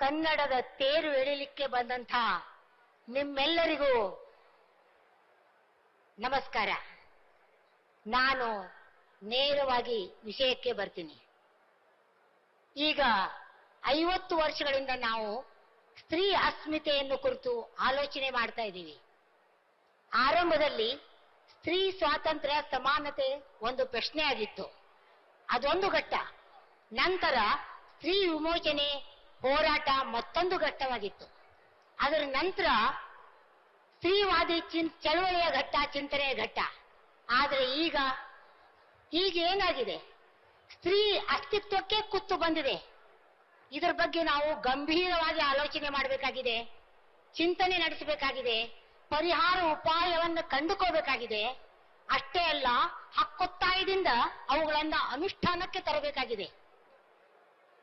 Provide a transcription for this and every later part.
ಕನ್ನಡದ ತೇರು ಎಳಿಲಿಕ್ಕೆ ಬಂದಂಥ ನಿಮ್ಮೆಲ್ಲರಿಗೂ ನಮಸ್ಕಾರ. ನಾನು ನೇರವಾಗಿ ವಿಷಯಕ್ಕೆ ಬರ್ತೀನಿ. ಈಗ ಐವತ್ತು ವರ್ಷಗಳಿಂದ ನಾವು ಸ್ತ್ರೀ ಅಸ್ಮಿತೆಯನ್ನು ಕುರಿತು ಆಲೋಚನೆ ಮಾಡ್ತಾ ಇದ್ದೀವಿ. ಆರಂಭದಲ್ಲಿ ಸ್ತ್ರೀ ಸ್ವಾತಂತ್ರ್ಯ ಸಮಾನತೆ ಒಂದು ಪ್ರಶ್ನೆ ಆಗಿತ್ತು. ಅದೊಂದು ಘಟ್ಟ. ನಂತರ ಸ್ತ್ರೀ ವಿಮೋಚನೆ ಹೋರಾಟ ಮತ್ತೊಂದು ಘಟ್ಟವಾಗಿತ್ತು. ಅದರ ನಂತರ ಸ್ತ್ರೀವಾದಿ ಚಿನ್, ಚಳವಳಿಯ ಘಟ್ಟ, ಚಿಂತನೆಯ ಘಟ್ಟ. ಆದರೆ ಈಗ ಈಗ ಏನಾಗಿದೆ? ಸ್ತ್ರೀ ಅಸ್ತಿತ್ವಕ್ಕೆ ಕುತ್ತು ಬಂದಿದೆ. ಇದರ ಬಗ್ಗೆ ನಾವು ಗಂಭೀರವಾಗಿ ಆಲೋಚನೆ ಮಾಡಬೇಕಾಗಿದೆ. ಚಿಂತನೆ ನಡೆಸಬೇಕಾಗಿದೆ. ಪರಿಹಾರ ಉಪಾಯವನ್ನು ಕಂಡುಕೋಬೇಕಾಗಿದೆ. ಅಷ್ಟೇ ಅಲ್ಲ, ಹಕ್ಕೊತ್ತಾಯದಿಂದ ಅವುಗಳನ್ನ ಅನುಷ್ಠಾನಕ್ಕೆ ತರಬೇಕಾಗಿದೆ.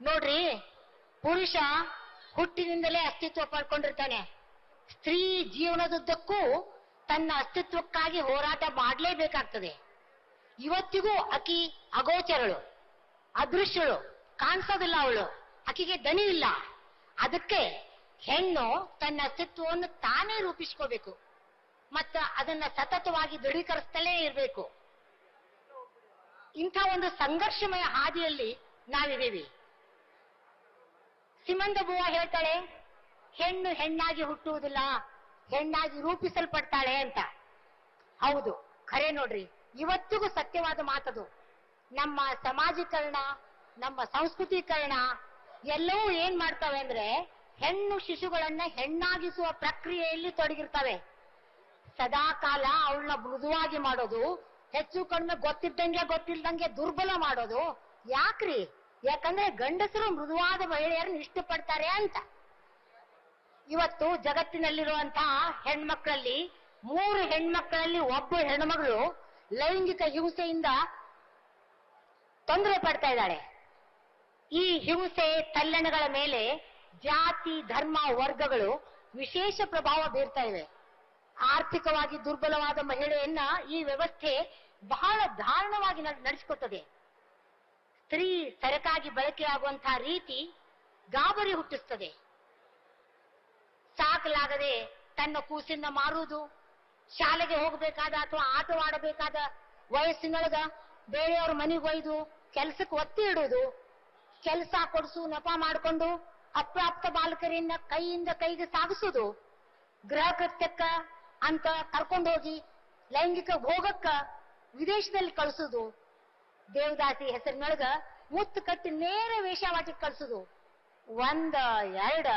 ನೋಡ್ರಿ ಪುರುಷ ಹುಟ್ಟಿನಿಂದಲೇ ಅಸ್ತಿತ್ವ ಪಡ್ಕೊಂಡಿರ್ತಾನೆ. ಸ್ತ್ರೀ ಜೀವನದುದ್ದಕ್ಕೂ ತನ್ನ ಅಸ್ತಿತ್ವಕ್ಕಾಗಿ ಹೋರಾಟ ಮಾಡಲೇಬೇಕಾಗ್ತದೆ. ಇವತ್ತಿಗೂ ಅಕಿ ಅಗೋಚರಳು, ಅದೃಶ್ಯಳು, ಕಾಣಿಸೋದಿಲ್ಲ ಅವಳು, ಅಕಿಗೆ ದನಿ ಇಲ್ಲ. ಅದಕ್ಕೆ ಹೆಣ್ಣು ತನ್ನ ಅಸ್ತಿತ್ವವನ್ನು ತಾನೇ ರೂಪಿಸ್ಕೋಬೇಕು, ಮತ್ತ ಅದನ್ನ ಸತತವಾಗಿ ದೃಢೀಕರಿಸ್ತಲೇ ಇರಬೇಕು. ಇಂಥ ಒಂದು ಸಂಘರ್ಷಮಯ ಹಾದಿಯಲ್ಲಿ ನಾವಿದ್ದೀವಿ. ಸಿಮಂದ ಬುವ ಹೇಳ್ತಾಳೆ, ಹೆಣ್ಣು ಹೆಣ್ಣಾಗಿ ಹುಟ್ಟುವುದಿಲ್ಲ, ಹೆಣ್ಣಾಗಿ ರೂಪಿಸಲ್ಪಡ್ತಾಳೆ ಅಂತ. ಹೌದು, ಖರೆ ನೋಡ್ರಿ. ಇವತ್ತಿಗೂ ಸತ್ಯವಾದ ಮಾತದು. ನಮ್ಮ ಸಮಾಜೀಕರಣ, ನಮ್ಮ ಸಂಸ್ಕೃತೀಕರಣ ಎಲ್ಲವೂ ಏನ್ ಮಾಡ್ತವೆ ಅಂದ್ರೆ, ಹೆಣ್ಣು ಶಿಶುಗಳನ್ನ ಹೆಣ್ಣಾಗಿಸುವ ಪ್ರಕ್ರಿಯೆಯಲ್ಲಿ ತೊಡಗಿರ್ತವೆ. ಸದಾ ಕಾಲ ಅವಳನ್ನ ಮೃದುವಾಗಿ ಮಾಡೋದು, ಹೆಚ್ಚು ಕಡಿಮೆ ಗೊತ್ತಿದ್ದಂಗೆ ಗೊತ್ತಿಲ್ದಂಗೆ ದುರ್ಬಲ ಮಾಡೋದು. ಯಾಕ್ರಿ? ಯಾಕಂದ್ರೆ ಗಂಡಸರು ಮೃದುವಾದ ಮಹಿಳೆಯರನ್ನು ಇಷ್ಟಪಡ್ತಾರೆ ಅಂತ. ಇವತ್ತು ಜಗತ್ತಿನಲ್ಲಿರುವಂತಹ ಹೆಣ್ಮಕ್ಳಲ್ಲಿ, ಮೂರು ಹೆಣ್ಮಕ್ಳಲ್ಲಿ ಒಬ್ಬ ಹೆಣ್ಮಗಳು ಲೈಂಗಿಕ ಹಿಂಸೆಯಿಂದ ತೊಂದರೆ ಪಡ್ತಾ ಇದ್ದಾಳೆ. ಈ ಹಿಂಸೆ ತಲ್ಲಣಗಳ ಮೇಲೆ ಜಾತಿ, ಧರ್ಮ, ವರ್ಗಗಳು ವಿಶೇಷ ಪ್ರಭಾವ ಬೀರ್ತಾ ಇವೆ. ಆರ್ಥಿಕವಾಗಿ ದುರ್ಬಲವಾದ ಮಹಿಳೆಯನ್ನ ಈ ವ್ಯವಸ್ಥೆ ಬಹಳ ದಾರುಣವಾಗಿ ನಡೆಸಿಕೊಟ್ಟದೆ. ಸ್ತ್ರೀ ಸರಕಾಗಿ ಬಳಕೆಯಾಗುವಂತಹ ರೀತಿ ಗಾಬರಿ ಹುಟ್ಟಿಸ್ತದೆ. ಸಾಕಲಾಗದೆ ತನ್ನ ಕೂಸಿನ ಮಾರುವುದು, ಶಾಲೆಗೆ ಹೋಗಬೇಕಾದ ಅಥವಾ ಆಟವಾಡಬೇಕಾದ ವಯಸ್ಸಿನೊಳಗ ಬೇರೆಯವ್ರ ಮನೆಗೆ ಒಯ್ದು ಕೆಲಸಕ್ಕೆ ಒತ್ತಿ ಇಡುವುದು, ಕೆಲಸ ಕೊಡಿಸು, ನೆಪ ಮಾಡಿಕೊಂಡು ಅಪ್ರಾಪ್ತ ಬಾಲಕರಿಂದ ಕೈಯಿಂದ ಕೈಗೆ ಸಾಗಿಸುವುದು ಗೃಹ ಕೃತ್ಯಕ್ಕ ಅಂತ ಕರ್ಕೊಂಡು ಹೋಗಿ ಲೈಂಗಿಕ ಭೋಗಕ್ಕ ವಿದೇಶದಲ್ಲಿ ಕಳಿಸುದು ದೇವದಾಸಿ ಹೆಸರಿನೊಳಗ ಮುತ್ತು ಕಟ್ಟಿ ನೇರ ವೇಷವಾಟಿಗೆ ಕಳ್ಸುದು. ಒಂದ, ಎರಡ,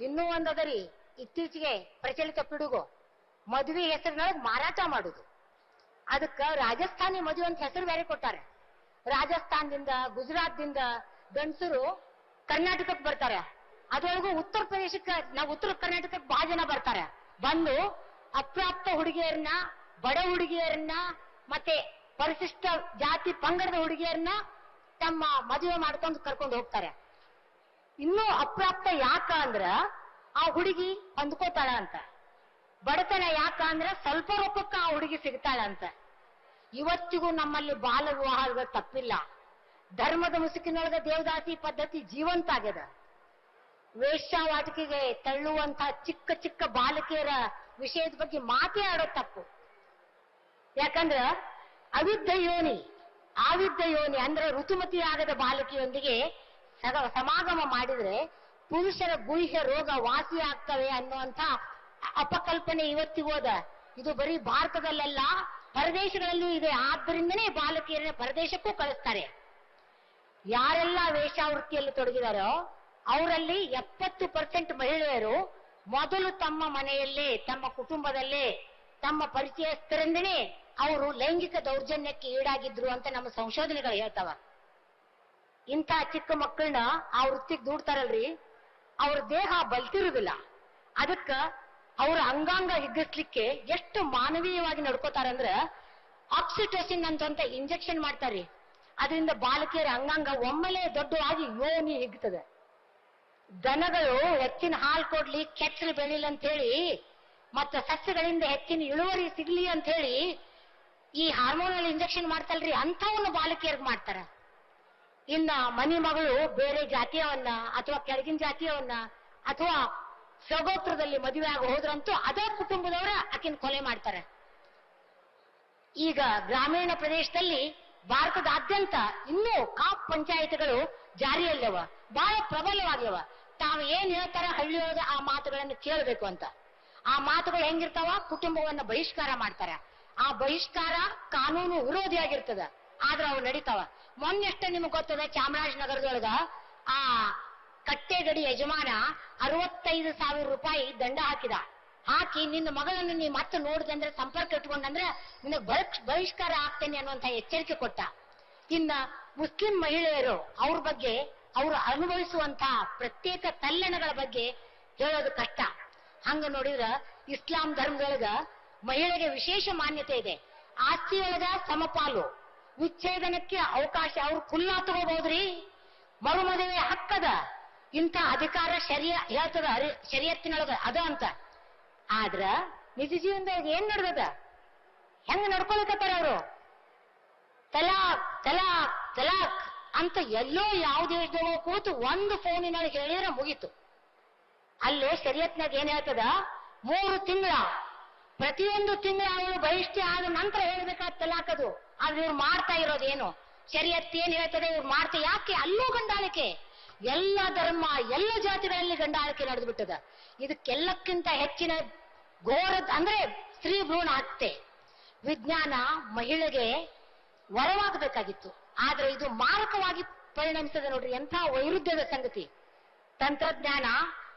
ಇನ್ನೂ ಒಂದದರಿ. ಇತ್ತೀಚೆಗೆ ಪ್ರಚಲಿತ ಪಿಡುಗು. ಮದುವೆ ಹೆಸರಿನೊಳಗೆ ಮಾರಾಟ ಮಾಡುದು. ಅದಕ್ಕ ರಾಜಸ್ಥಾನಿ ಮದುವೆ ಅಂತ ಹೆಸರು ಬೇರೆ ಕೊಟ್ಟಾರೆ. ರಾಜಸ್ಥಾನದಿಂದ, ಗುಜರಾತ್ದಿಂದ ಗಂಡಸರು ಕರ್ನಾಟಕಕ್ಕೆ ಬರ್ತಾರೆ. ಅದರೊಳಗೂ ಉತ್ತರ ಪ್ರದೇಶಕ್ಕೆ, ನಾವು ಉತ್ತರ ಕರ್ನಾಟಕಕ್ಕೆ ಬಹಳ ಜನ ಬರ್ತಾರೆ. ಬಂದು ಅಪ್ರಾಪ್ತ ಹುಡುಗಿಯರನ್ನ, ಬಡ ಹುಡುಗಿಯರನ್ನ, ಮತ್ತೆ ಪರಿಶಿಷ್ಟ ಜಾತಿ ಪಂಗಡದ ಹುಡುಗಿಯರನ್ನ ತಮ್ಮ ಮದುವೆ ಮಾಡ್ಕೊಂಡು ಕರ್ಕೊಂಡು ಹೋಗ್ತಾರೆ. ಇನ್ನೂ ಅಪ್ರಾಪ್ತ ಯಾಕ ಅಂದ್ರ ಆ ಹುಡುಗಿ ಅಂದ್ಕೋತಾಳ ಅಂತ. ಬಡತನ ಯಾಕ ಅಂದ್ರ ಸ್ವಲ್ಪ ರೂಪಕ್ಕ ಆ ಹುಡುಗಿ ಸಿಗ್ತಾಳ ಅಂತ. ಇವತ್ತಿಗೂ ನಮ್ಮಲ್ಲಿ ಬಾಲ ವಿವಾಹಗಳು ತಪ್ಪಿಲ್ಲ. ಧರ್ಮದ ಮುಸುಕಿನೊಳಗ ದೇವದಾಸಿ ಪದ್ಧತಿ ಜೀವಂತ ಆಗ್ಯದ. ವೇಶ್ಯಾವಾಟಿಕೆಗೆ ತಳ್ಳುವಂತ ಚಿಕ್ಕ ಚಿಕ್ಕ ಬಾಲಕಿಯರ ವಿಷಯದ ಬಗ್ಗೆ ಮಾತೇ ಆಡೋ ತಪ್ಪು. ಯಾಕಂದ್ರ ಅವಿದ್ಧ ಯೋನಿ ಆವಿದ್ಧ ಯೋನಿ ಅಂದ್ರೆ ಋತುಮತಿಯಾಗದ ಬಾಲಕಿಯೊಂದಿಗೆ ಸಗ ಸಮಾಗಮ ಮಾಡಿದ್ರೆ ಪುರುಷರ ಗುಹ್ಯ ರೋಗ ವಾಸಿ ಆಗ್ತವೆ ಅನ್ನುವಂತ ಅಪಕಲ್ಪನೆ ಇವತ್ತಿಗೂ ಅದ. ಇದು ಬರೀ ಭಾರತದಲ್ಲೆಲ್ಲ ಪರದೇಶಗಳಲ್ಲೂ ಇದೆ. ಆದ್ದರಿಂದನೇ ಬಾಲಕಿಯರನ್ನ ಪರದೇಶಕ್ಕೂ ಕಳಿಸ್ತಾರೆ. ಯಾರೆಲ್ಲ ವೇಷಾವೃತ್ತಿಯಲ್ಲಿ ತೊಡಗಿದಾರೋ, ಅವರಲ್ಲಿ ಎಪ್ಪತ್ತು ಪರ್ಸೆಂಟ್ ಮಹಿಳೆಯರು ಮೊದಲು ತಮ್ಮ ಮನೆಯಲ್ಲೇ, ತಮ್ಮ ಕುಟುಂಬದಲ್ಲೇ, ತಮ್ಮ ಪರಿಚಯಸ್ಥರಿಂದನೇ ಅವರು ಲೈಂಗಿಕ ದೌರ್ಜನ್ಯಕ್ಕೆ ಈಡಾಗಿದ್ರು ಅಂತ ನಮ್ಮ ಸಂಶೋಧನೆಗಳು ಹೇಳ್ತಾವ. ಇಂಥ ಚಿಕ್ಕ ಮಕ್ಕಳನ್ನ ಆ ವೃತ್ತಿಗೆ ದೂಡ್ತಾರಲ್ರಿ? ಅವ್ರ ದೇಹ ಬಲ್ತಿರುದಿಲ್ಲ. ಅದಕ್ಕ ಅವ್ರ ಅಂಗಾಂಗ ಹಿಗ್ಗಿಸ್ಲಿಕ್ಕೆ ಎಷ್ಟು ಮಾನವೀಯವಾಗಿ ನಡ್ಕೋತಾರಂದ್ರ ಆಕ್ಸಿಟೋಸಿನ್ ಅಂತ ಇಂಜೆಕ್ಷನ್ ಮಾಡ್ತಾರ್ರಿ. ಅದರಿಂದ ಬಾಲಕಿಯರ ಅಂಗಾಂಗ ಒಮ್ಮೆಲೆ ದೊಡ್ಡವಾಗಿ ಯೋನಿ ಹಿಗ್ತದೆ. ದನಗಳು ಹೆಚ್ಚಿನ ಹಾಲು ಕೊಡ್ಲಿ, ಕೆಚ್ಚಲು ಬೆಳಿಲಿ ಅಂತ ಹೇಳಿ, ಮತ್ತೆ ಸಸ್ಯಗಳಿಂದ ಹೆಚ್ಚಿನ ಇಳುವರಿ ಸಿಗ್ಲಿ ಅಂತ ಹೇಳಿ ಈ ಹಾರ್ಮೋನಲ್ ಇಂಜೆಕ್ಷನ್ ಮಾಡ್ತಲ್ರಿ, ಅಂಥವನ್ನ ಬಾಲಕಿಯರ್ಗ್ ಮಾಡ್ತಾರ. ಇನ್ನ ಮನಿ ಮಗಳು ಬೇರೆ ಜಾತಿಯವನ್ನ ಅಥವಾ ಕೆಳಗಿನ ಜಾತಿಯವನ್ನ ಅಥವಾ ಸ್ವಗೋತ್ರದಲ್ಲಿ ಮದುವೆ ಆಗಿ ಹೋದ್ರಂತೂ ಅದೇ ಕುಟುಂಬದವರ ಆಕಿನ ಕೊಲೆ ಮಾಡ್ತಾರೆ. ಈಗ ಗ್ರಾಮೀಣ ಪ್ರದೇಶದಲ್ಲಿ ಭಾರತದಾದ್ಯಂತ ಇನ್ನೂ ಕಾಪ್ ಪಂಚಾಯತ್ಗಳು ಜಾರಿಯಲ್ಲವ, ಬಹಳ ಪ್ರಬಲವಾಗ್ಯವ ತಾವು ಏನ್ ಹೇಳ್ತಾರ ಹಳ್ಳಿಯೊಳಗ ಆ ಮಾತುಗಳನ್ನು ಕೇಳಬೇಕು ಅಂತ. ಆ ಮಾತುಗಳು ಹೆಂಗಿರ್ತಾವ? ಕುಟುಂಬವನ್ನ ಬಹಿಷ್ಕಾರ ಮಾಡ್ತಾರ. ಆ ಬಹಿಷ್ಕಾರ ಕಾನೂನು ವಿರೋಧಿಯಾಗಿರ್ತದ. ಆದ್ರ ಅವು ನಡೀತಾವ. ಮೊನ್ನೆಷ್ಟ ನಿಮ್ಗೆ ಗೊತ್ತದ ಚಾಮರಾಜನಗರದೊಳಗ ಆ ಕಟ್ಟೆಗಡಿ ಯಜಮಾನ ಅರವತ್ತೈದು ಸಾವಿರ ರೂಪಾಯಿ ದಂಡ ಹಾಕಿದ. ಹಾಕಿ ನಿನ್ನ ಮಗಳನ್ನು ನೀ ಮತ್ತೆ ನೋಡಿದಂದ್ರೆ ಸಂಪರ್ಕ ಇಟ್ಕೊಂಡಂದ್ರೆ ನಿನಗೆ ಬಹಿಷ್ಕಾರ ಆಗ್ತೇನೆ ಅನ್ನುವಂತ ಎಚ್ಚರಿಕೆ ಕೊಟ್ಟ. ಇನ್ನ ಮುಸ್ಲಿಂ ಮಹಿಳೆಯರು ಅವ್ರ ಬಗ್ಗೆ ಅವರು ಅನುಭವಿಸುವಂತಹ ಪ್ರತ್ಯೇಕ ತಲ್ಲಣಗಳ ಬಗ್ಗೆ ಹೇಳೋದು ಕಷ್ಟ. ಹಂಗ ನೋಡಿದ್ರ ಇಸ್ಲಾಂ ಧರ್ಮದೊಳಗ ಮಹಿಳೆಗೆ ವಿಶೇಷ ಮಾನ್ಯತೆ ಇದೆ. ಆಸ್ತಿಯೊಳಗ ಸಮಪಾಲು. ವಿಚ್ಛೇದನಕ್ಕೆ ಅವಕಾಶ. ಅವ್ರು ಕುಲ್ಲ ತಗೋಬಹುದ್ರಿ? ಮರುಮದುವೆ ಹಕ್ಕದ. ಇಂಥ ಅಧಿಕಾರ ಶರಿಯ, ಹೇಳ್ತದ ಶರಿಯತ್ತಿನೊಳಗ ಅದ ಅಂತ. ಆದ್ರ ನಿಜ ಜೀವನದಾಗ ಏನ್ ನಡ್ದದ? ಹೆಂಗ್ ನಡ್ಕೊಳಕತ್ತಾರ ಅವರು? ತಲಾಕ್ ತಲಾಕ್ ತಲಾಕ್ ಅಂತ ಎಲ್ಲೋ ಯಾವ ದೇಶದಾಗ ಕೂತು ಒಂದು ಫೋನಿನೊಳಗೆ ಹೇಳಿದ್ರೆ ಮುಗೀತು. ಅಲ್ಲೇ ಶರಿಯತ್ನಾಗ ಏನ್ ಹೇಳ್ತದ? ಮೂರು ತಿಂಗಳ ಪ್ರತಿಯೊಂದು ತಿಂಗಳು ಅವಳು ಬಹಿಷ್ಠೆ ಆದ ನಂತರ ಹೇಳ್ಬೇಕಾದ ತಲಾಕದು ಆದ್ರೆ ಇವ್ರು ಮಾಡ್ತಾ ಇರೋದೇನು ಶರಿಯತ್ ಏನ್ ಹೇಳ್ತದೆ? ಇವ್ರು ಮಾಡ್ತಾ ಯಾಕೆ? ಅಲ್ಲೂ ಗಂಡಾಳಿಕೆ. ಎಲ್ಲ ಧರ್ಮ, ಎಲ್ಲ ಜಾತಿಗಳಲ್ಲಿ ಗಂಡಾಳಿಕೆ ನಡೆದು ಬಿಟ್ಟದ ಇದಕ್ಕೆಲ್ಲಕ್ಕಿಂತ ಹೆಚ್ಚಿನ ಘೋರ ಅಂದ್ರೆ ಸ್ತ್ರೀ ಭ್ರೂಣ ಹತ್ಯೆ. ವಿಜ್ಞಾನ ಮಹಿಳೆಗೆ ವರವಾಗಬೇಕಾಗಿತ್ತು. ಆದ್ರೆ ಇದು ಮಾರಕವಾಗಿ ಪರಿಣಮಿಸಿದೆ ನೋಡ್ರಿ, ಎಂಥ ವೈರುಧ್ಯದ ಸಂಗತಿ. ತಂತ್ರಜ್ಞಾನ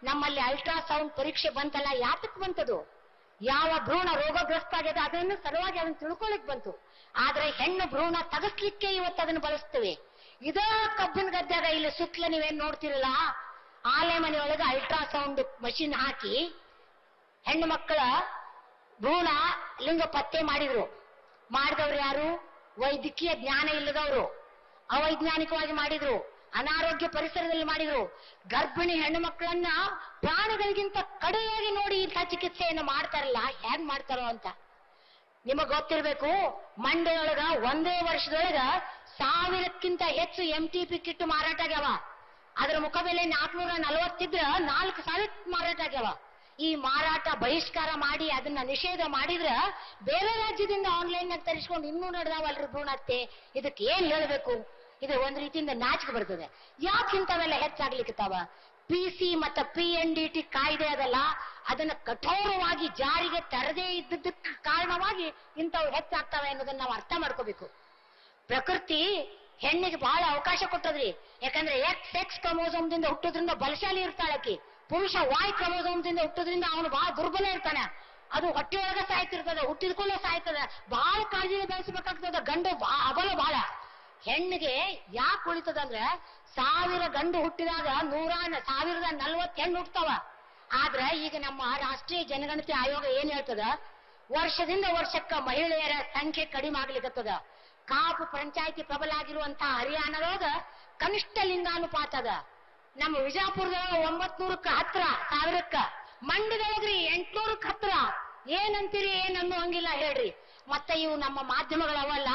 ನಮ್ಮಲ್ಲಿ ಅಲ್ಟ್ರಾಸೌಂಡ್ ಪರೀಕ್ಷೆ ಬಂತಲ್ಲ ಯಾತಕ್ಕೆ ಬಂತದು? ಯಾವ ಭ್ರೂಣ ರೋಗಗ್ರಸ್ತ ಆಗಿದೆ ಅದನ್ನು ಸಲುವಾಗಿ ಅದನ್ನು ತಿಳ್ಕೊಳಿಕ್ ಬಂತು. ಆದ್ರೆ ಹೆಣ್ಣು ಭ್ರೂಣ ತಗಸ್ಲಿಕ್ಕೆ ಇವತ್ತು ಅದನ್ನು ಬಳಸ್ತೇವೆ. ಇದೇ ಕಬ್ಬಿನ ಗದ್ದೆಗ ಇಲ್ಲಿ ಸುತ್ತಲ ನೀವೇನ್ ನೋಡ್ತಿರಲ್ಲ, ಆಲೆ ಮನೆಯೊಳಗೆ ಅಲ್ಟ್ರಾಸೌಂಡ್ ಮಷಿನ್ ಹಾಕಿ ಹೆಣ್ಣು ಮಕ್ಕಳ ಭ್ರೂಣ ಲಿಂಗ ಪತ್ತೆ ಮಾಡಿದ್ರು. ಮಾಡಿದವ್ರು ಯಾರು? ವೈದ್ಯಕೀಯ ಜ್ಞಾನ ಇಲ್ಲದವರು. ಅವೈಜ್ಞಾನಿಕವಾಗಿ ಮಾಡಿದ್ರು. ಅನಾರೋಗ್ಯ ಪರಿಸರದಲ್ಲಿ ಮಾಡಿದ್ರು. ಗರ್ಭಿಣಿ ಹೆಣ್ಣು ಮಕ್ಕಳನ್ನ ಪ್ರಾಣಿಗಳಿಗಿಂತ ಕಡೆಯಾಗಿ ನೋಡಿ ಇಂಥ ಚಿಕಿತ್ಸೆಯನ್ನು ಮಾಡ್ತಾರಲ್ಲ ಹೇಗ್ ಮಾಡ್ತಾರೋ ಅಂತ. ನಿಮಗ್ ಗೊತ್ತಿರ್ಬೇಕು ಮಂಡ್ಯೊಳಗ ಒಂದೇ ವರ್ಷದೊಳಗ ಸಾವಿರಕ್ಕಿಂತ ಹೆಚ್ಚು ಎಂ ಟಿ ಪಿ ಕಿಟ್ ಮಾರಾಟ ಆಗ್ಯಾವ. ಅದ್ರ ಮುಖಬೆಲೆ ನಾಲ್ಕನೂರ ನಲವತ್ತಿದ್ರ ನಾಲ್ಕು ಸಾವಿರ ಮಾರಾಟ ಆಗ್ಯಾವ. ಈ ಮಾರಾಟ ಬಹಿಷ್ಕಾರ ಮಾಡಿ ಅದನ್ನ ನಿಷೇಧ ಮಾಡಿದ್ರ ಬೇರೆ ರಾಜ್ಯದಿಂದ ಆನ್ಲೈನ್ ನಾಗ ತರಿಸ್ಕೊಂಡು ಇನ್ನೂ ನಡೆದಾವಲ್ರಿ ಭ್ರೂಣತ್ತೆ ಇದಕ್ಕೆ ಏನ್ ಹೇಳ್ಬೇಕು? ಇದು ಒಂದ್ ರೀತಿಯಿಂದ ನಾಚಿಕೆ ಬರ್ತದೆ. ಯಾಕೆ ಇಂಥವೆಲ್ಲ ಹೆಚ್ಚಾಗ್ಲಿಕ್ಕತ್ತಾವ ಪಿ ಸಿ ಮತ್ತ ಪಿ ಎನ್ ಡಿ ಟಿ ಕಾಯ್ದೆ ಅದಲ್ಲ, ಅದನ್ನ ಕಠೋರವಾಗಿ ಜಾರಿಗೆ ತರದೇ ಇದ್ದದಕ್ಕೆ ಕಾರಣವಾಗಿ ಇಂಥವು ಹೆಚ್ಚಾಗ್ತಾವೆ ಅನ್ನೋದನ್ನ ನಾವು ಅರ್ಥ ಮಾಡ್ಕೋಬೇಕು. ಪ್ರಕೃತಿ ಹೆಣ್ಣಿಗೆ ಬಹಳ ಅವಕಾಶ ಕೊಟ್ಟದ್ರಿ. ಯಾಕಂದ್ರೆ ಎಕ್ಸ್ ಎಕ್ಸ್ ಕ್ರಮೋಸೋಮ್ದಿಂದ ಹುಟ್ಟೋದ್ರಿಂದ ಬಲಶಾಲಿ ಇರ್ತಾಳಕಿ ಪುರುಷ ವಾಯ್ ಕ್ರಮೋಸೋಮದಿಂದ ಹುಟ್ಟೋದ್ರಿಂದ ಅವನು ಬಹಳ ದುರ್ಬಲ ಇರ್ತಾನೆ. ಅದು ಹೊಟ್ಟೆಯೊಳಗ ಸಾಯ್ತಿರ್ತದೆ ಹುಟ್ಟಿದ್ಕೊಂಡು ಸಾಯ್ತದೆ. ಬಹಳ ಕಾಳಜಿ ಬೆಳೆಸಬೇಕಾಗ್ತದ. ಗಂಡು ಅಬಲ ಬಹಳ ಹೆಣ್ಣಿಗೆ ಯಾಕೆ ಉಳಿತದಂದ್ರೆ ಸಾವಿರ ಗಂಡು ಹುಟ್ಟಿದಾಗ ನೂರ ಸಾವಿರದ ನಲ್ವತ್ತು ಹೆಣ್ಣು ಹುಟ್ಟತಾವ ಆದ್ರೆ ಈಗ ನಮ್ಮ ರಾಷ್ಟ್ರೀಯ ಜನಗಣತಿ ಆಯೋಗ ಏನ್ ಹೇಳ್ತದ? ವರ್ಷದಿಂದ ವರ್ಷಕ್ಕ ಮಹಿಳೆಯರ ಸಂಖ್ಯೆ ಕಡಿಮೆ ಆಗ್ಲಿಕ್ಕತ್ತದ ಕಾಪು ಪಂಚಾಯತಿ ಪ್ರಬಲ ಆಗಿರುವಂತಹ ಹರಿಯಾಣದೊಳಗ ಕನಿಷ್ಠ ಲಿಂಗಾನುಪಾತ ಅದ. ನಮ್ಮ ವಿಜಾಪುರದೊಳಗ ಒಂಬತ್ನೂರಕ್ಕ ಹತ್ರ, ಸಾವಿರಕ್ಕ. ಮಂಡ್ಯದೊಳಗ್ರಿ ಎಂಟ್ನೂರಕ್ಕ ಹತ್ರ. ಏನಂತೀರಿ, ಏನನ್ನು ಹಂಗಿಲ್ಲ ಹೇಳ್ರಿ. ಮತ್ತೆ ಇವು ನಮ್ಮ ಮಾಧ್ಯಮಗಳವಲ್ಲ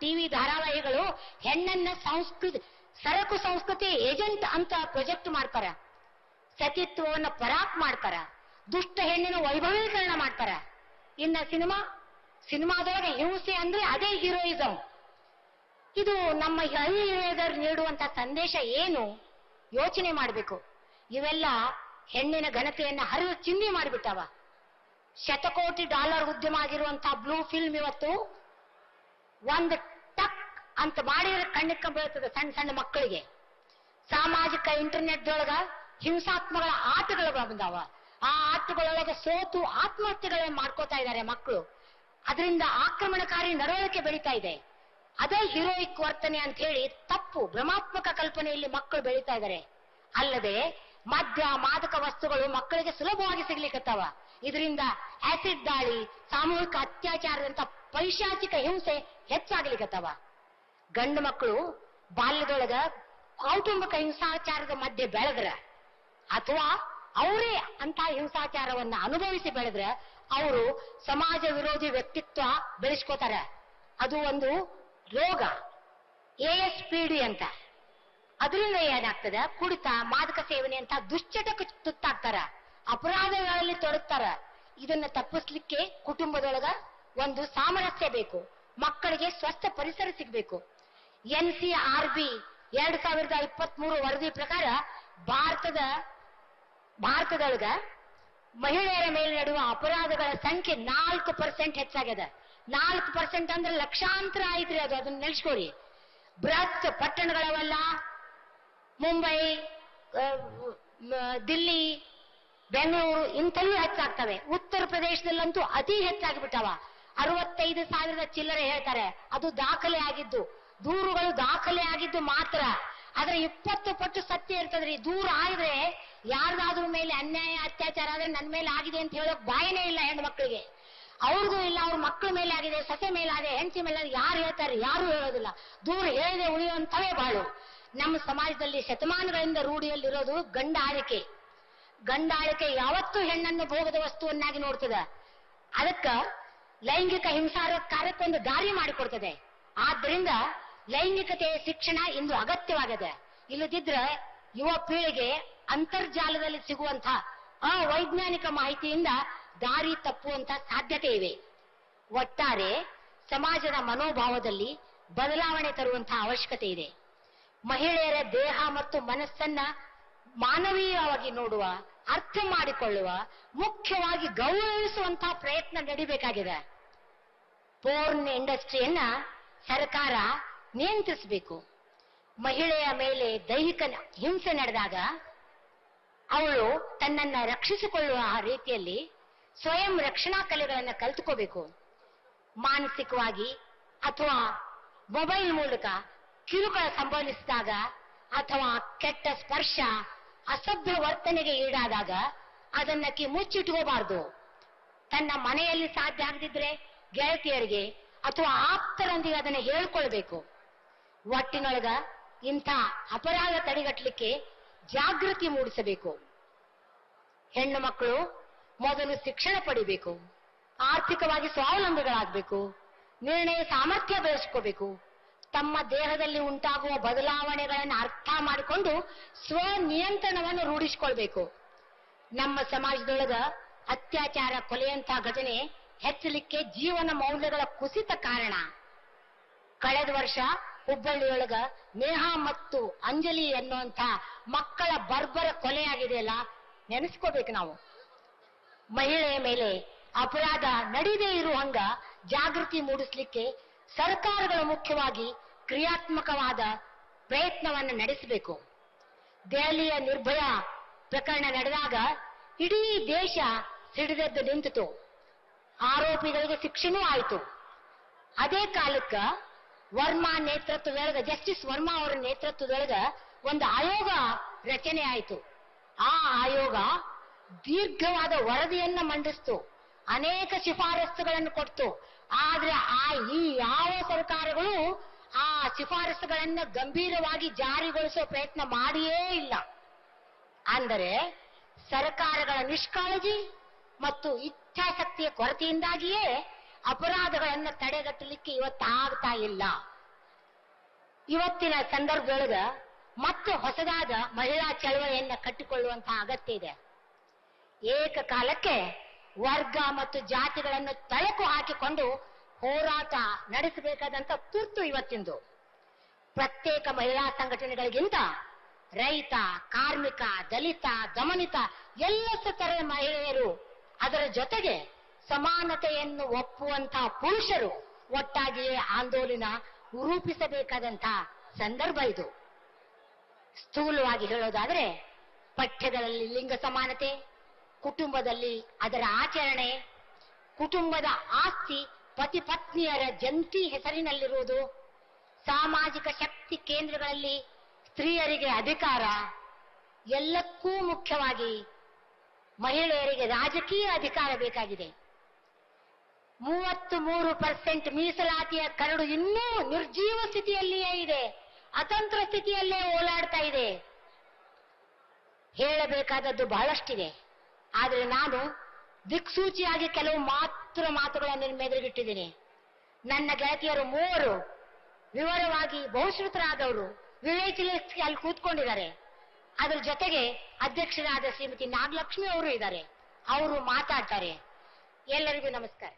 ಟಿವಿ ಧಾರಾವಾಹಿಗಳು ಹೆಣ್ಣನ್ನ ಸಂಸ್ಕೃತಿ, ಸರಕು ಸಂಸ್ಕೃತಿ ಏಜೆಂಟ್ ಅಂತ ಪ್ರೊಜೆಕ್ಟ್ ಮಾಡ್ತಾರ. ಸತಿತ್ವವನ್ನ ಪರಾಕ್ ಮಾಡ್ತಾರ. ದುಷ್ಟ ಹೆಣ್ಣಿನ ವೈಭವೀಕರಣ ಮಾಡ್ತಾರ. ಇನ್ನ ಸಿನಿಮಾ, ಸಿನಿಮಾದೊಳಗೆ ಹಿಂಸೆ ಅಂದ್ರೆ ಅದೇ ಹೀರೋಯಿಸಂ. ಇದು ನಮ್ಮ ಹಳ್ಳಿ ಹಿರಿಯರು ನೀಡುವಂತ ಸಂದೇಶ ಏನು? ಯೋಚನೆ ಮಾಡಬೇಕು. ಇವೆಲ್ಲ ಹೆಣ್ಣಿನ ಘನತೆಯನ್ನ ಹರಿದು ಚಿಂದಿ ಮಾಡಿಬಿಟ್ಟವ. ಶತಕೋಟಿ ಡಾಲರ್ ಉದ್ಯಮ ಆಗಿರುವಂತಹ ಬ್ಲೂ ಫಿಲ್ಮ್ ಇವತ್ತು ಒಂದು ಟಕ್ ಅಂತ ಮಾಡಿದ್ರೆ ಕಣ್ಣಿಕ್ಕ ಬೀಳ್ತದೆ ಸಣ್ಣ ಸಣ್ಣ ಮಕ್ಕಳಿಗೆ. ಸಾಮಾಜಿಕ ಇಂಟರ್ನೆಟ್ ಒಳಗ ಹಿಂಸಾತ್ಮಕ ಆಟಗಳು ಬಂದಾವ. ಆ ಆಟಗಳೊಳಗೆ ಸೋತು ಆತ್ಮಹತ್ಯೆಗಳನ್ನ ಮಾಡ್ಕೋತಾ ಇದ್ದಾರೆ ಮಕ್ಕಳು. ಅದರಿಂದ ಆಕ್ರಮಣಕಾರಿ ನಡವಳಿಕೆ ಬೆಳೀತಾ ಇದೆ. ಅದೇ ಹೀರೋಯಿಕ್ ವರ್ತನೆ ಅಂತ ಹೇಳಿ ತಪ್ಪು, ಭ್ರಮಾತ್ಮಕ ಕಲ್ಪನೆಯಲ್ಲಿ ಮಕ್ಕಳು ಬೆಳೀತಾ ಇದ್ದಾರೆ ಅಲ್ಲದೆ ಮದ್ಯ, ಮಾದಕ ವಸ್ತುಗಳು ಮಕ್ಕಳಿಗೆ ಸುಲಭವಾಗಿ ಸಿಗ್ಲಿಕ್ಕತ್ತಾವ ಇದರಿಂದ ಆಸಿಡ್ ದಾಳಿ, ಸಾಮೂಹಿಕ ಅತ್ಯಾಚಾರದಂತ ಪೈಶಾಚಿಕ ಹಿಂಸೆ ಹೆಚ್ಚಾಗ್ಲಿಕ್ಕತ್ತವ ಗಂಡು ಮಕ್ಕಳು ಬಾಲ್ಯದೊಳಗ ಕೌಟುಂಬಿಕ ಹಿಂಸಾಚಾರದ ಮಧ್ಯೆ ಬೆಳೆದ್ರ ಅಥವಾ ಅವರೇ ಅಂತ ಹಿಂಸಾಚಾರವನ್ನ ಅನುಭವಿಸಿ ಬೆಳೆದ್ರ ಅವರು ಸಮಾಜ ವಿರೋಧಿ ವ್ಯಕ್ತಿತ್ವ ಬೆಳೆಸ್ಕೋತಾರ. ಅದು ಒಂದು ರೋಗ. ಎ ಎಸ್ ಪಿ ಡಿ ಅಂತ. ಅದರಿಂದ ಏನಾಗ್ತದ? ಕುಡಿತ, ಮಾದಕ ಸೇವನೆ ಅಂತ ದುಶ್ಚಟಕ್ಕೆ ತುತ್ತಾಗ್ತಾರ. ಅಪರಾಧಗಳಲ್ಲಿ ತೊಡಗ್ತಾರ. ಇದನ್ನ ತಪ್ಪಿಸ್ಲಿಕ್ಕೆ ಕುಟುಂಬದೊಳಗ ಒಂದು ಸಾಮರಸ್ಯ ಬೇಕು. ಮಕ್ಕಳಿಗೆ ಸ್ವಸ್ಥ ಪರಿಸರ ಸಿಗಬೇಕು. ಎನ್ ಸಿ ಆರ್ ಬಿ ಎರಡ್ ಸಾವಿರದ ಇಪ್ಪತ್ತ್ ಮೂರು ವರದಿ ಪ್ರಕಾರ ಭಾರತದ, ಭಾರತದೊಳಗ ಮಹಿಳೆಯರ ಮೇಲೆ ನಡೆಯುವ ಅಪರಾಧಗಳ ಸಂಖ್ಯೆ ನಾಲ್ಕು ಪರ್ಸೆಂಟ್ ಹೆಚ್ಚಾಗ್ಯದ. ನಾಲ್ಕು ಪರ್ಸೆಂಟ್ ಅಂದ್ರೆ ಲಕ್ಷಾಂತರ ಐತ್ರಿ ಅದು, ಅದನ್ನ ನೆಲೆಸ್ಕೊಳ್ಳಿ ಬೃಹತ್ ಪಟ್ಟಣಗಳವಲ್ಲ, ಮುಂಬೈ ದಿಲ್ಲಿ, ಬೆಂಗಳೂರು ಇಂಥಲ್ಲೂ ಹೆಚ್ಚಾಗ್ತವೆ. ಉತ್ತರ ಪ್ರದೇಶದಲ್ಲಂತೂ ಅತಿ ಹೆಚ್ಚಾಗಿಬಿಟ್ಟವ. ಅರವತ್ತೈದು ಸಾವಿರದ ಚಿಲ್ಲರೆ ಹೇಳ್ತಾರೆ. ಅದು ದಾಖಲೆ ಆಗಿದ್ದು. ದೂರುಗಳು ದಾಖಲೆ ಆಗಿದ್ದು ಮಾತ್ರ. ಆದ್ರೆ ಇಪ್ಪತ್ತು ಪಟ್ಟು ಸತ್ಯ ಇರ್ತದ್ರಿ. ದೂರ ಆದ್ರೆ ಯಾರ್ದಾದ್ರೂ ಮೇಲೆ ಅನ್ಯಾಯ, ಅತ್ಯಾಚಾರ ಆದ್ರೆ ನನ್ನ ಮೇಲೆ ಆಗಿದೆ ಅಂತ ಹೇಳೋಕ್ ಬಾಯನೇ ಇಲ್ಲ ಹೆಣ್ಣು ಮಕ್ಕಳಿಗೆ. ಅವ್ರಿಗೂ ಇಲ್ಲ, ಅವ್ರ ಮಕ್ಕಳ ಮೇಲೆ ಆಗಿದೆ, ಸೊಸೆ ಮೇಲೆ ಆಗಿದೆ, ಹೆಂಡತಿ ಮೇಲೆ. ಯಾರು ಹೇಳ್ತಾರೆ, ಯಾರು ಹೇಳೋದಿಲ್ಲ. ದೂರ ಹೇಳದೆ ಉಳಿಯುವಂತವೇ ಬಾಳು. ನಮ್ಮ ಸಮಾಜದಲ್ಲಿ ಶತಮಾನಗಳಿಂದ ರೂಢಿಯಲ್ಲಿರೋದು ಗಂಡ ಆಳಿಕೆ ಗಂಡಾಳಿಕೆ ಯಾವತ್ತೂ ಹೆಣ್ಣನ್ನು ಭೋಗದ ವಸ್ತುವನ್ನಾಗಿ ನೋಡ್ತದ. ಅದಕ್ಕ ಲೈಂಗಿಕ ಹಿಂಸಾರ ಕಾರ್ಯಕ್ಕೊಂದು ದಾರಿ ಮಾಡಿಕೊಡ್ತದೆ. ಆದ್ರಿಂದ ಲೈಂಗಿಕತೆಯ ಶಿಕ್ಷಣ ಇಂದು ಅಗತ್ಯವಾಗಿದೆ, ಇಲ್ಲದಿದ್ರೆ ಯುವ ಪೀಳಿಗೆ ಅಂತರ್ಜಾಲದಲ್ಲಿ ಸಿಗುವಂತಹ ಅವೈಜ್ಞಾನಿಕ ಮಾಹಿತಿಯಿಂದ ದಾರಿ ತಪ್ಪುವಂತ ಸಾಧ್ಯತೆ ಇವೆ. ಒಟ್ಟಾರೆ ಸಮಾಜದ ಮನೋಭಾವದಲ್ಲಿ ಬದಲಾವಣೆ ತರುವಂತಹ ಅವಶ್ಯಕತೆ ಇದೆ. ಮಹಿಳೆಯರ ದೇಹ ಮತ್ತು ಮನಸ್ಸನ್ನ ಮಾನವೀಯವಾಗಿ ನೋಡುವ ಅರ್ಥ ಮಾಡಿಕೊಳ್ಳುವ, ಮುಖ್ಯವಾಗಿ ಗೌರವಿಸುವಂತಹ ಪ್ರಯತ್ನ ನಡಿಬೇಕಾಗಿದೆ. ಪೋರ್ನ್ ಇಂಡಸ್ಟ್ರಿಯನ್ನ ಸರ್ಕಾರ ನಿಯಂತ್ರಿಸಬೇಕು. ಮಹಿಳೆಯ ಮೇಲೆ ದೈಹಿಕ ಹಿಂಸೆ ನಡೆದಾಗ ಅವಳು ತನ್ನನ್ನ ರಕ್ಷಿಸಿಕೊಳ್ಳುವ ರೀತಿಯಲ್ಲಿ ಸ್ವಯಂ ರಕ್ಷಣಾ ಕಲೆಗಳನ್ನ ಕಲ್ತುಕೋಬೇಕು. ಮಾನಸಿಕವಾಗಿ ಅಥವಾ ಮೊಬೈಲ್ ಮೂಲಕ ಕಿರುಕುಳ ಸಂಭವಿಸಿದಾಗ ಅಥವಾ ಕೆಟ್ಟ ಸ್ಪರ್ಶ ಅಸಭ್ಯ ವರ್ತನೆಗೆ ಈಡಾದಾಗ ಅದನ್ನ ಕಿ ಮುಚ್ಚಿಟ್ಕೋಬಾರ್ದು ತನ್ನ ಮನೆಯಲ್ಲಿ ಸಾಧ್ಯ ಆಗದಿದ್ರೆ ಗೆಳತಿಯರಿಗೆ ಅಥವಾ ಆಪ್ತರೊಂದಿಗೆ ಅದನ್ನ ಹೇಳ್ಕೊಳ್ಬೇಕು. ಒಟ್ಟಿನೊಳಗ ಇಂಥ ಅಪರಾಧ ತಡೆಗಟ್ಟಲಿಕ್ಕೆ ಜಾಗೃತಿ ಮೂಡಿಸಬೇಕು. ಹೆಣ್ಣು ಮಕ್ಕಳು ಮೊದಲು ಶಿಕ್ಷಣ ಪಡಿಬೇಕು. ಆರ್ಥಿಕವಾಗಿ ಸ್ವಾವಲಂಬಿಗಳಾಗಬೇಕು. ನಿರ್ಣಯ ಸಾಮರ್ಥ್ಯ ಬೆಳೆಸ್ಕೋಬೇಕು. ತಮ್ಮ ದೇಹದಲ್ಲಿ ಉಂಟಾಗುವ ಬದಲಾವಣೆಗಳನ್ನು ಅರ್ಥ ಮಾಡಿಕೊಂಡು ಸ್ವ ನಿಯಂತ್ರಣವನ್ನು ರೂಢಿಸಿಕೊಳ್ಬೇಕು. ನಮ್ಮ ಸಮಾಜದೊಳಗ ಅತ್ಯಾಚಾರ ಕೊಲೆಯಂತಹ ಘಟನೆ ಹೆಚ್ಚಲಿಕ್ಕೆ ಜೀವನ ಮೌಲ್ಯಗಳ ಕುಸಿತ ಕಾರಣ. ಕಳೆದ ವರ್ಷ ಹುಬ್ಬಳ್ಳಿಯೊಳಗ ನೇಹಾ ಮತ್ತು ಅಂಜಲಿ ಎನ್ನುವಂತ ಮಕ್ಕಳ ಬರ್ಬರ ಕೊಲೆಯಾಗಿದೆಯಲ್ಲ ನೆನೆಸ್ಕೋಬೇಕು ನಾವು. ಮಹಿಳೆಯ ಮೇಲೆ ಅಪರಾಧ ನಡೀದೇ ಇರುವಂಗ ಜಾಗೃತಿ ಮೂಡಿಸ್ಲಿಕ್ಕೆ ಸರ್ಕಾರಗಳು ಮುಖ್ಯವಾಗಿ ಕ್ರಿಯಾತ್ಮಕವಾದ ಪ್ರಯತ್ನವನ್ನು ನಡೆಸಬೇಕು. ದೆಹಲಿಯ ನಿರ್ಭಯ ಪ್ರಕರಣ ನಡೆದಾಗ ಇಡೀ ದೇಶ ಸಿಡಿದೆದ್ದು ನಿಂತಿತು. ಆರೋಪಿಗಳಿಗೆ ಶಿಕ್ಷೆನೂ ಆಯಿತು. ಅದೇ ಕಾಲಕ್ಕ ವರ್ಮಾ ನೇತೃತ್ವದೊಳಗ, ಜಸ್ಟಿಸ್ ವರ್ಮಾ ಅವರ ನೇತೃತ್ವದೊಳಗ ಒಂದು ಆಯೋಗ ರಚನೆ ಆಯಿತು. ಆ ಆಯೋಗ ದೀರ್ಘವಾದ ವರದಿಯನ್ನ ಮಂಡಿಸ್ತು. ಅನೇಕ ಶಿಫಾರಸ್ಸುಗಳನ್ನು ಕೊಡ್ತು. ಆದ್ರೆ ಆ ಈ ಯಾವ ಸರ್ಕಾರಗಳು ಆ ಶಿಫಾರಸುಗಳನ್ನ ಗಂಭೀರವಾಗಿ ಜಾರಿಗೊಳಿಸುವ ಪ್ರಯತ್ನ ಮಾಡಿಯೇ ಇಲ್ಲ. ಅಂದರೆ ಸರ್ಕಾರಗಳ ನಿಷ್ಕಾಳಜಿ ಮತ್ತು ಇಚ್ಛಾಶಕ್ತಿಯ ಕೊರತೆಯಿಂದಾಗಿಯೇ ಅಪರಾಧಗಳನ್ನು ತಡೆಗಟ್ಟಲಿಕ್ಕೆ ಇವತ್ತಾಗ್ತಾ ಇಲ್ಲ. ಇವತ್ತಿನ ಸಂದರ್ಭದೊಳಗ ಮತ್ತೆ ಹೊಸದಾದ ಮಹಿಳಾ ಚಳವಳಿಯನ್ನ ಕಟ್ಟಿಕೊಳ್ಳುವಂತಹ ಅಗತ್ಯ ಇದೆ. ಏಕಕಾಲಕ್ಕೆ ವರ್ಗ ಮತ್ತು ಜಾತಿಗಳನ್ನು ತಳಕು ಹಾಕಿಕೊಂಡು ಹೋರಾಟ ನಡೆಸಬೇಕಾದಂತ ತುರ್ತು ಇವತ್ತಿಂದು. ಪ್ರತ್ಯೇಕ ಮಹಿಳಾ ಸಂಘಟನೆಗಳಿಗಿಂತ ರೈತ, ಕಾರ್ಮಿಕ, ದಲಿತ, ದಮನಿತ ಎಲ್ಲ ಸತರ ಮಹಿಳೆಯರು ಅದರ ಜೊತೆಗೆ ಸಮಾನತೆಯನ್ನು ಒಪ್ಪುವಂತಹ ಪುರುಷರು ಒಟ್ಟಾಗಿಯೇ ಆಂದೋಲನ ರೂಪಿಸಬೇಕಾದಂತ ಸಂದರ್ಭ ಇದು. ಸ್ಥೂಲವಾಗಿ ಹೇಳೋದಾದ್ರೆ ಪಠ್ಯಗಳಲ್ಲಿ ಲಿಂಗ ಸಮಾನತೆ, ಕುಟುಂಬದಲ್ಲಿ ಅದರ ಆಚರಣೆ, ಕುಟುಂಬದ ಆಸ್ತಿ ಪತಿ ಪತ್ನಿಯರ ಜಂಟಿ ಹೆಸರಿನಲ್ಲಿರುವುದು ಸಾಮಾಜಿಕ ಶಕ್ತಿ ಕೇಂದ್ರಗಳಲ್ಲಿ ಸ್ತ್ರೀಯರಿಗೆ ಅಧಿಕಾರ, ಎಲ್ಲಕ್ಕೂ ಮುಖ್ಯವಾಗಿ ಮಹಿಳೆಯರಿಗೆ ರಾಜಕೀಯ ಅಧಿಕಾರ ಬೇಕಾಗಿದೆ. ಮೂವತ್ತು ಮೂರು ಪರ್ಸೆಂಟ್ ಮೀಸಲಾತಿಯ ಕರಡು ಇನ್ನೂ ನಿರ್ಜೀವ ಸ್ಥಿತಿಯಲ್ಲಿಯೇ ಇದೆ, ಅತಂತ್ರ ಸ್ಥಿತಿಯಲ್ಲೇ ಓಲಾಡ್ತಾ ಇದೆ. ಹೇಳಬೇಕಾದದ್ದು ಬಹಳಷ್ಟಿದೆ. ಆದರೆ ನಾನು ದಿಕ್ಸೂಚಿಯಾಗಿ ಕೆಲವು ಮಾತ್ರ ಮಾತುಗಳನ್ನು ನಿಮ್ಮ ಎದುರಿಗಿಟ್ಟಿದ್ದೀನಿ ನನ್ನ ಗೆಳತಿಯರು ಮೂವರು ವಿವರವಾಗಿ ಬಹುಶ್ರುತರಾದವರು ವಿವೇಚನೆ ಅಲ್ಲಿ ಕೂತ್ಕೊಂಡಿದ್ದಾರೆ. ಅದರ ಜೊತೆಗೆ ಅಧ್ಯಕ್ಷರಾದ ಶ್ರೀಮತಿ ನಾಗಲಕ್ಷ್ಮಿ ಅವರು ಇದ್ದಾರೆ. ಅವರು ಮಾತಾಡ್ತಾರೆ. ಎಲ್ಲರಿಗೂ ನಮಸ್ಕಾರ.